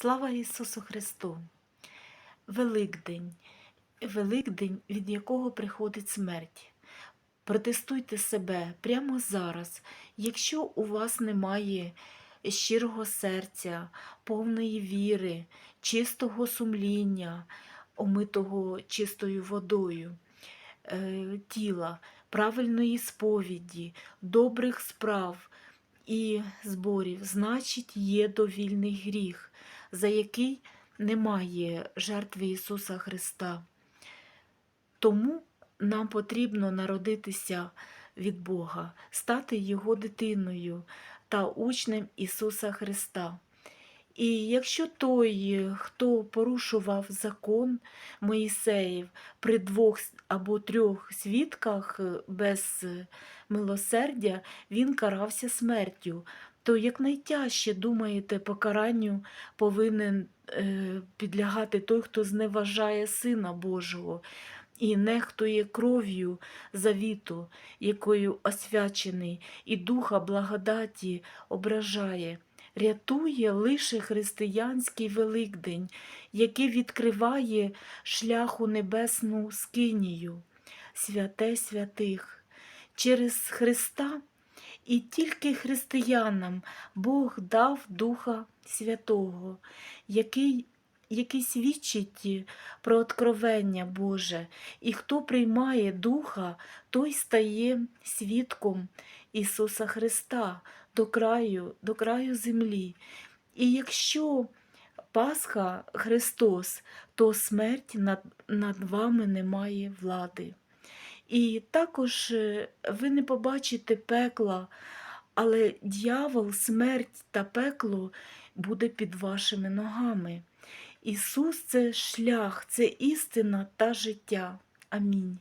Слава Ісусу Христу! Великдень, Великдень, від якого приходить смерть. Протестуйте себе прямо зараз, якщо у вас немає щирого серця, повної віри, чистого сумління, омитого чистою водою, е, тіла, правильної сповіді, добрих справ і зборів, значить, є довільний гріх, за який немає жертви Ісуса Христа. Тому нам потрібно народитися від Бога, стати Його дитиною та учнем Ісуса Христа. І якщо той, хто порушував закон Моїсеїв при двох або трьох свідках без милосердя, він карався смертю, то якнайтяжче, думаєте, покаранню повинен е, підлягати той, хто зневажає Сина Божого і нехтує кров'ю завіту, якою освячений, і духа благодаті ображає. Рятує лише християнський Великдень, який відкриває шлях у небесну скинію, святе святих. Через Христа і тільки християнам Бог дав Духа Святого, який який свідчить про откровення Боже, і хто приймає Духа, той стає свідком Ісуса Христа до краю, до краю землі. І якщо Пасха Христос, то смерть над, над вами не має влади. І також е, ви не побачите пекла, але дьявол, смерть та пекло буде під вашими ногами. Ісус це шлях, це істина та життя. Амінь.